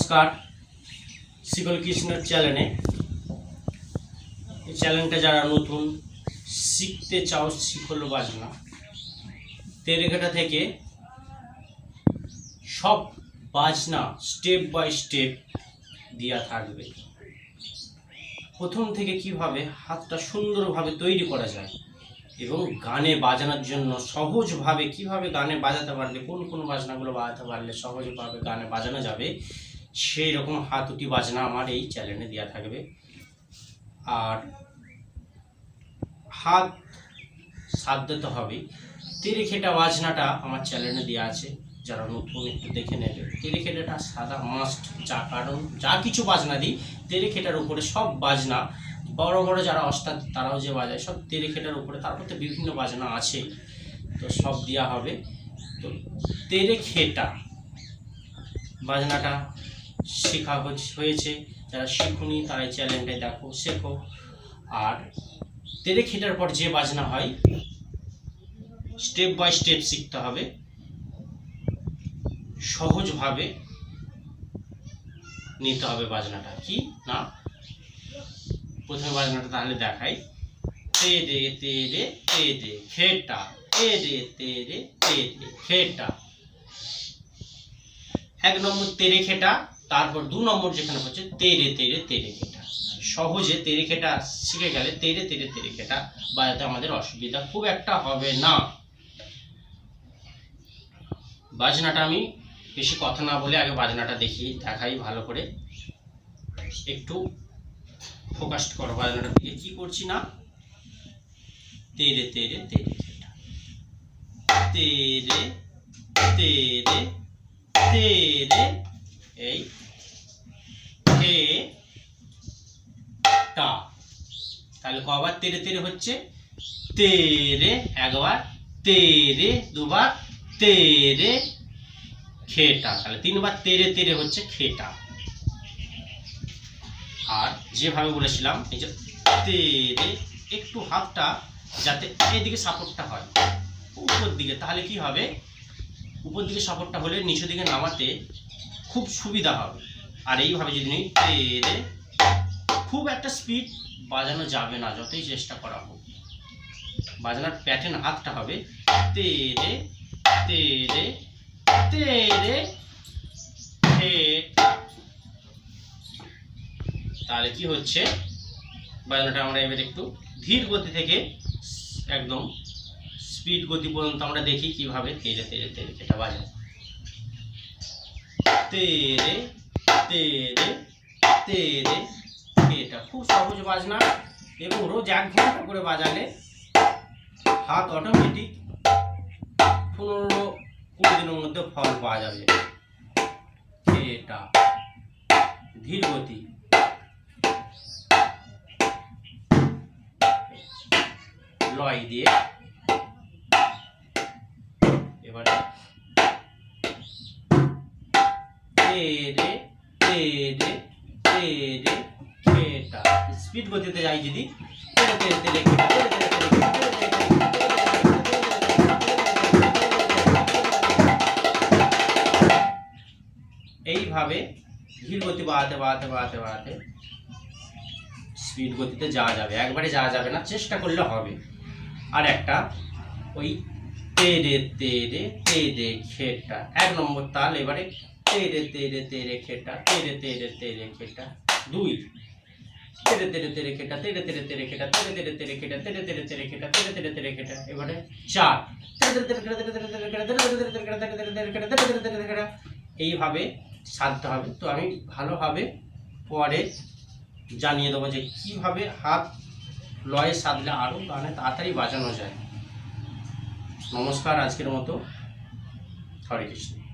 নমস্কার, শিকল কৃষ্ণের চ্যানেলে। এই চ্যানেলটা যারা নতুন, শিখতে চাও শিখল বাজনা, তেরেঘাটা থেকে সব বাজনা স্টেপ বাই স্টেপ দেওয়া থাকবে। প্রথম থেকে কীভাবে হাতটা সুন্দরভাবে তৈরি করা যায় এবং গানে বাজানোর জন্য সহজভাবে কীভাবে গানে বাজাতে পারলে, কোন কোন বাজনাগুলো বাজাতে পারলে সহজভাবে গানে বাজানো যাবে সেই রকম হাতুটি বাজনা আমার এই চ্যানেলে দেওয়া থাকবে। আর হাত সাধ্যতে হবে তিরিখেটা বাজনাটা আমার চ্যানেলে দেওয়া আছে, যারা নতুন একটু দেখে নেবে। তেরেখেটাটা সাদা মাস্ট যা কারণ, যা কিছু বাজনা দিই, তেরেখেটার উপরে সব বাজনা, বড় বড় যারা অস্তাদ তারাও যে বাজায়, সব তেরেখেটার উপরে, তারপর তো বিভিন্ন বাজনা আছে। তো সব দেওয়া হবে। তো তেরেখেটা বাজনাটা শেখা হয়েছে। যারা শিখুনি তারা এই চ্যানেলটা দেখো, শেখো। আর তেরে খেটার পর যে বাজনা হয় স্টেপ বাই স্টেপ শিখতে হবে। সহজভাবে নিতে হবে বাজনাটা। কি? না? প্রথমে বাজনাটা তাহলে দেখাই। তে রে তে রে তে রে খেটা। তে রে তে রে তে রে খেটা। এক নম্বর তেরে খেটা। তারপর দু নম্বর যেখানে হচ্ছে তেরে তেরে তেরে খেটা মানে সহজে তেরে খেটা শিখে গেলে তেরে তেরে তেরে খেটা বাজাতে আমাদের অসুবিধা খুব একটা হবে না। বাজনাটা আমি বেশি কথা না বলে আগে বাজনাটা দেখি, দেখাই ভালো করে। একটু ফোকাস করো বাজনাটা দিকে। কী করছি না? তেরে তেরে তেরে খেটা তেরে তেরে তেরে এই টা তাহলে কবার তেরে তেরে হচ্ছে? তেরে, একবার তেরে, দুবার তেরে খেটা। তাহলে তিনবার তেরে তেরে হচ্ছে খেটা। আর যেভাবে বলেছিলাম, এই যে তেরে একটু হাফটা যাতে এদিকে সাপোর্টটা হয় উপর দিকে, তাহলে কি হবে? উপর দিকে সাপোর্টটা হলে নিচের দিকে নামাতে খুব সুবিধা হবে। আর এইভাবে যদি নিই খুব একটা স্পিড বাজানো যাবে না, যতই চেষ্টা করা হোক। বাজানোর প্যাটার্ন হাতটা হবে। তেরে তেরে তেরে তাহলে কি হচ্ছে? বাজানোটা আমরা এবার একটু ধীর গতি থেকে একদম স্পিড গতি পর্যন্ত আমরা দেখি কীভাবে তেরে তেরে তেরে এটা বাজায়। তেরে তেরে তেরে। এটা খুব সহজ বাজনা। এবং রোজ এক ঘণ্টা করে বাজালে। হাত অটোমেটিক পনেরো কুড়ি দিনের মধ্যে ফল পাওয়া যাবে। এটা ধীর গতি। লয় দিয়ে। এবারে রে রে রে স্পিড গতিতে যাই যদি এইভাবে ধীর গতি বাড়াতে বাড়াতে বাড়াতে বাড়াতে স্পিড গতিতে যাওয়া যাবে একবারে যাওয়া যাবে না চেষ্টা করলে হবে আর একটা ওই তে রে তে রে তে রে খেটা এক নম্বর তাল এবারে তেরে তেরে তেরে খেটা তেরে তেরে তেরে খেটা দুই তেরে তেরে তেরে খেটা তেরে তেরে তেরে খেটা তেরে তেরে তেরে খেটা তেরে তেরে তেরে খেটা তেরে তেরে তেরে খেটা এবারে চার এইভাবে সাধতে হবে তো আমি ভালোভাবে পরে জানিয়ে দেবো যে কীভাবে হাত লয়ে সাধলে আরও গানে তাড়াতাড়ি বাজানো যায় নমস্কার আজকের মতো হরে কৃষ্ণ